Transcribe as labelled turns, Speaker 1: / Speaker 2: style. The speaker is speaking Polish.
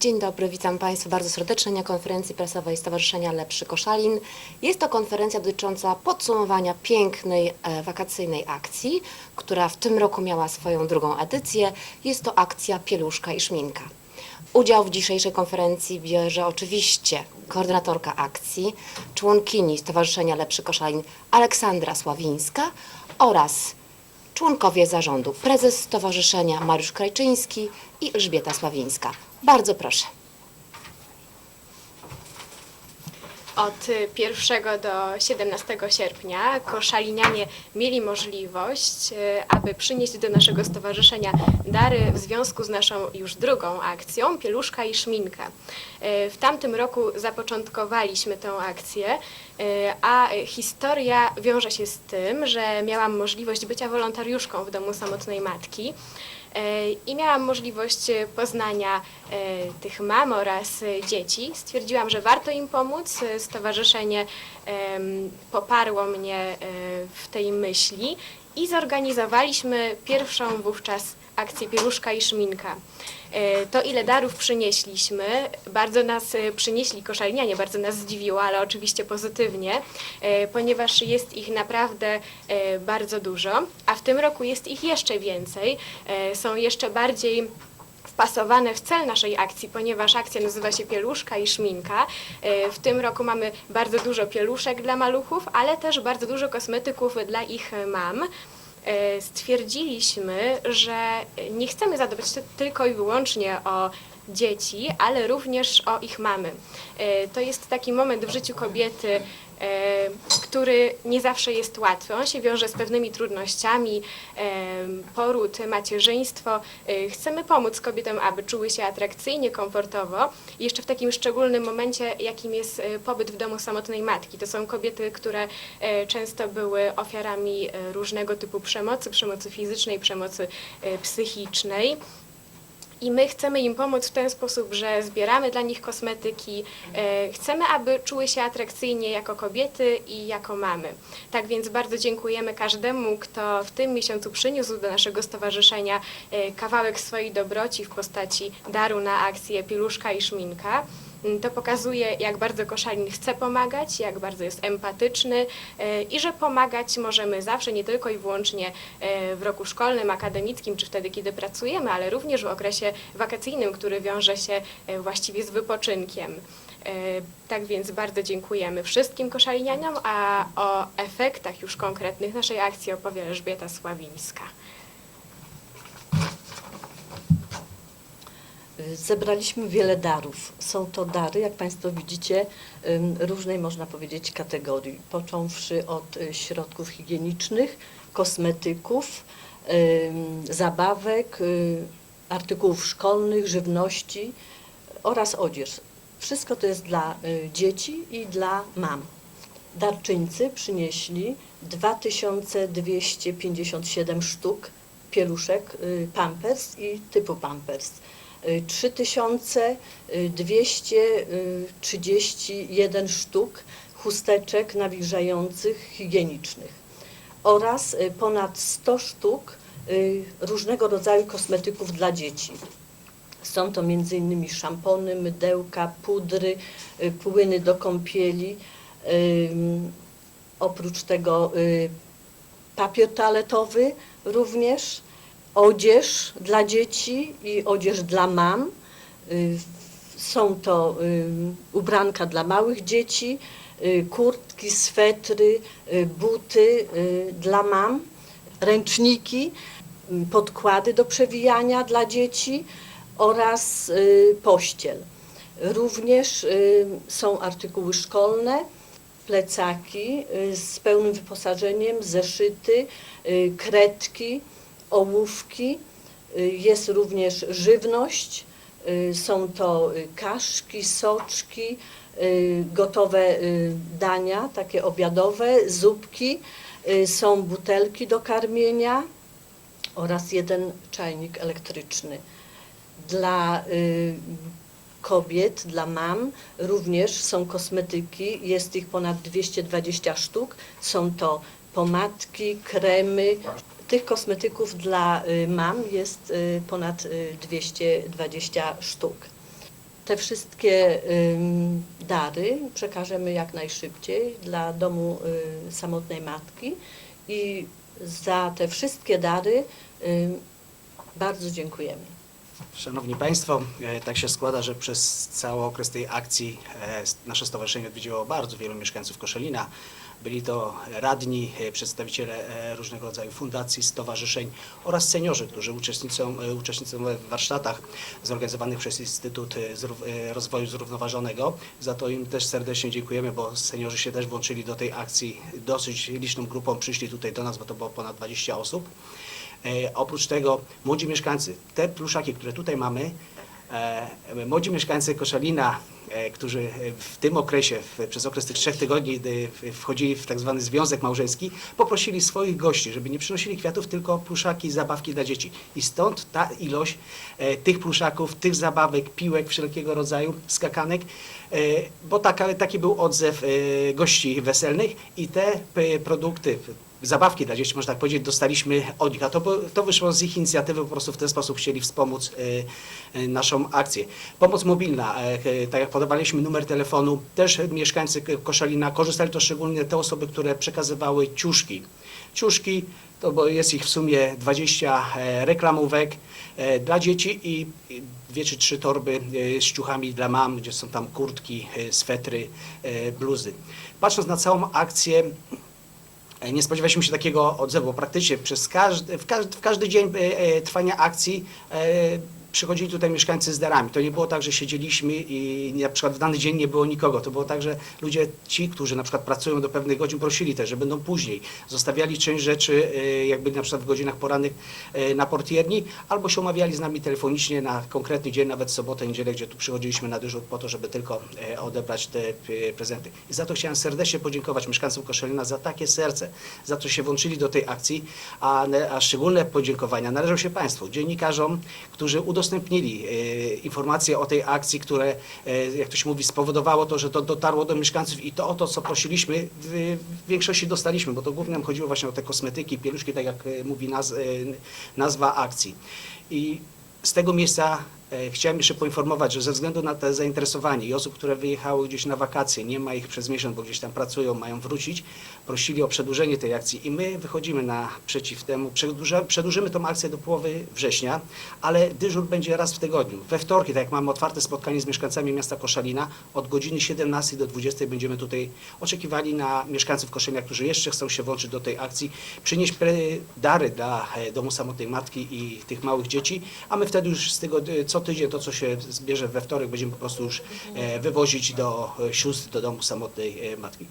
Speaker 1: Dzień dobry, witam Państwa bardzo serdecznie na konferencji prasowej Stowarzyszenia Lepszy Koszalin. Jest to konferencja dotycząca podsumowania pięknej e, wakacyjnej akcji, która w tym roku miała swoją drugą edycję. Jest to akcja Pieluszka i Szminka. Udział w dzisiejszej konferencji bierze oczywiście koordynatorka akcji, członkini Stowarzyszenia Lepszy Koszalin Aleksandra Sławińska oraz członkowie zarządu, prezes stowarzyszenia Mariusz Krajczyński i Elżbieta Sławińska. Bardzo proszę.
Speaker 2: Od 1 do 17 sierpnia koszalinianie mieli możliwość, e, aby przynieść do naszego stowarzyszenia dary w związku z naszą już drugą akcją Pieluszka i Szminka. E, W tamtym roku zapoczątkowaliśmy tę akcję, e, a historia wiąże się z tym, że miałam możliwość bycia wolontariuszką w domu samotnej matki. E, I miałam możliwość e, poznania e, tych mam oraz dzieci. Stwierdziłam, że warto im pomóc. Stowarzyszenie poparło mnie w tej myśli i zorganizowaliśmy pierwszą wówczas akcję Pieluszka i Szminka. E, To, ile darów przynieśliśmy, bardzo nas e, przynieśli koszalinianie, bardzo nas zdziwiło, ale oczywiście pozytywnie, e, ponieważ jest ich naprawdę bardzo dużo, a w tym roku jest ich jeszcze więcej. Są jeszcze bardziej wpasowane w cel naszej akcji, ponieważ akcja nazywa się Pieluszka i Szminka. W tym roku mamy bardzo dużo pieluszek dla maluchów, ale też bardzo dużo kosmetyków dla ich mam. E, Stwierdziliśmy, że nie chcemy zadbać ty- tylko i wyłącznie o dzieci, ale również o ich mamy. E, To jest taki moment w życiu kobiety, e, który nie zawsze jest łatwy. On się wiąże z pewnymi trudnościami, e, poród, macierzyństwo. Chcemy pomóc kobietom, aby czuły się atrakcyjnie, komfortowo. Jeszcze w takim szczególnym momencie, jakim jest pobyt w domu samotnej matki. To są kobiety, które często były ofiarami różnego typu przemocy, przemocy fizycznej, przemocy psychicznej. I my chcemy im pomóc w ten sposób, że zbieramy dla nich kosmetyki. E, chcemy, aby czuły się atrakcyjnie jako kobiety i jako mamy. Tak więc bardzo dziękujemy każdemu, kto w tym miesiącu przyniósł do naszego stowarzyszenia e, kawałek swojej dobroci w postaci daru na akcję Pieluszka i Szminka. Mm, To pokazuje, jak bardzo Koszalin chce pomagać, jak bardzo jest empatyczny e, i że pomagać możemy zawsze, nie tylko i wyłącznie e, w roku szkolnym, akademickim, czy wtedy, kiedy pracujemy, ale również w okresie wakacyjnym, który wiąże się e, właściwie z wypoczynkiem. Tak więc bardzo dziękujemy wszystkim koszalinianiom, a o efektach już konkretnych naszej akcji opowie Elżbieta Sławińska.
Speaker 3: Zebraliśmy wiele darów. Są to dary, jak Państwo widzicie, różnej można powiedzieć kategorii, począwszy od y, środków higienicznych, kosmetyków, zabawek, y, artykułów szkolnych, żywności oraz odzież. Wszystko to jest dla y, dzieci i dla mam. Darczyńcy przynieśli 2257 sztuk pieluszek Pampers i typu Pampers. Y, 3231 sztuk chusteczek nawilżających higienicznych oraz y, ponad 100 sztuk y, różnego rodzaju kosmetyków dla dzieci. Są to m.in. szampony, mydełka, pudry, y, płyny do kąpieli. Oprócz tego papier toaletowy również, odzież dla dzieci i odzież dla mam. Y, Są to y, ubranka dla małych dzieci, y, kurtki, swetry, buty dla mam, ręczniki, podkłady do przewijania dla dzieci oraz pościel. Również są artykuły szkolne, plecaki z pełnym wyposażeniem, zeszyty, kredki, ołówki. Y, Jest również żywność. Y, Są to y, kaszki, soczki, gotowe dania, takie obiadowe, zupki. Są butelki do karmienia oraz jeden czajnik elektryczny. Dla kobiet, dla mam również są kosmetyki, jest ich ponad 220 sztuk. Są to pomadki, kremy. Tych kosmetyków dla y, mam jest y, ponad y, 220 sztuk. te wszystkie dary przekażemy jak najszybciej dla domu y, samotnej matki i za te wszystkie dary bardzo dziękujemy.
Speaker 4: Szanowni Państwo, e, tak się składa, że przez cały okres tej akcji e, nasze stowarzyszenie odwiedziło bardzo wielu mieszkańców Koszalina. Byli to radni, e, przedstawiciele różnego rodzaju fundacji, stowarzyszeń oraz seniorzy, którzy uczestniczą, uczestniczą w warsztatach zorganizowanych przez Instytut Rozwoju Zrównoważonego. Za to im też serdecznie dziękujemy, bo seniorzy się też włączyli do tej akcji. Dosyć liczną grupą przyszli tutaj do nas, bo to było ponad 20 osób. E, oprócz tego młodzi mieszkańcy, te pluszaki, które tutaj mamy, e, młodzi mieszkańcy Koszalina, e, którzy w tym okresie, przez okres tych trzech tygodni w- wchodzili w tak zwany związek małżeński, poprosili swoich gości, żeby nie przynosili kwiatów, tylko pluszaki, zabawki dla dzieci. I stąd ta ilość tych pluszaków, tych zabawek, piłek wszelkiego rodzaju, skakanek, bo taki był odzew gości weselnych i te produkty, zabawki dla dzieci, można tak powiedzieć, dostaliśmy od nich. A to, to wyszło z ich inicjatywy, po prostu w ten sposób chcieli wspomóc e, e, naszą akcję. Pomoc mobilna, e, tak jak podawaliśmy numer telefonu, też mieszkańcy Koszalina korzystali to szczególnie te osoby, które przekazywały ciuszki. Ciuszki, to bo jest ich w sumie 20 e, reklamówek dla dzieci i dwie czy trzy torby z ciuchami dla mam, gdzie są tam kurtki, swetry, bluzy. Patrząc na całą akcję, Nie spodziewaliśmy się takiego odzewu. Praktycznie przez każdy, w, każdy, w każdy dzień e, e, trwania akcji e, przychodzili tutaj mieszkańcy z darami. To nie było tak, że siedzieliśmy i na przykład w dany dzień nie było nikogo. To było tak, że ludzie ci, którzy na przykład pracują do pewnych godzin, prosili też, że będą później. Zostawiali część rzeczy, e, jakby na przykład w godzinach porannych e, na portierni, albo się umawiali z nami telefonicznie na konkretny dzień, nawet sobotę, niedzielę, gdzie tu przychodziliśmy na dyżur po to, żeby tylko e, odebrać te prezenty. I za to chciałem serdecznie podziękować mieszkańcom Koszalina za takie serce, za to się włączyli do tej akcji, a, a szczególne podziękowania należą się Państwu, dziennikarzom, którzy udostępnili e, informacje o tej akcji, które, e, jak to się mówi, spowodowało to, że to dotarło do mieszkańców i to o to, co prosiliśmy, w, większości dostaliśmy, bo to głównie nam chodziło właśnie o te kosmetyki, pieluszki, tak jak e, mówi naz, nazwa akcji. I z tego miejsca chciałem jeszcze poinformować, że ze względu na te zainteresowanie i osób, które wyjechały gdzieś na wakacje, nie ma ich przez miesiąc, bo gdzieś tam pracują, mają wrócić, prosili o przedłużenie tej akcji i my wychodzimy naprzeciw temu, przedłużymy tą akcję do połowy września, ale dyżur będzie raz w tygodniu. We wtorki, tak jak mamy otwarte spotkanie z mieszkańcami miasta Koszalina, od godziny 17 do 20 będziemy tutaj oczekiwali na mieszkańców Koszalina, którzy jeszcze chcą się włączyć do tej akcji, przynieść dary dla e, Domu Samotnej Matki i tych małych dzieci, a my wtedy już z tego e, co tydzień to, co się zbierze we wtorek, będziemy po prostu już e, wywozić do e, sióstr, do Domu Samotnej e, Matki.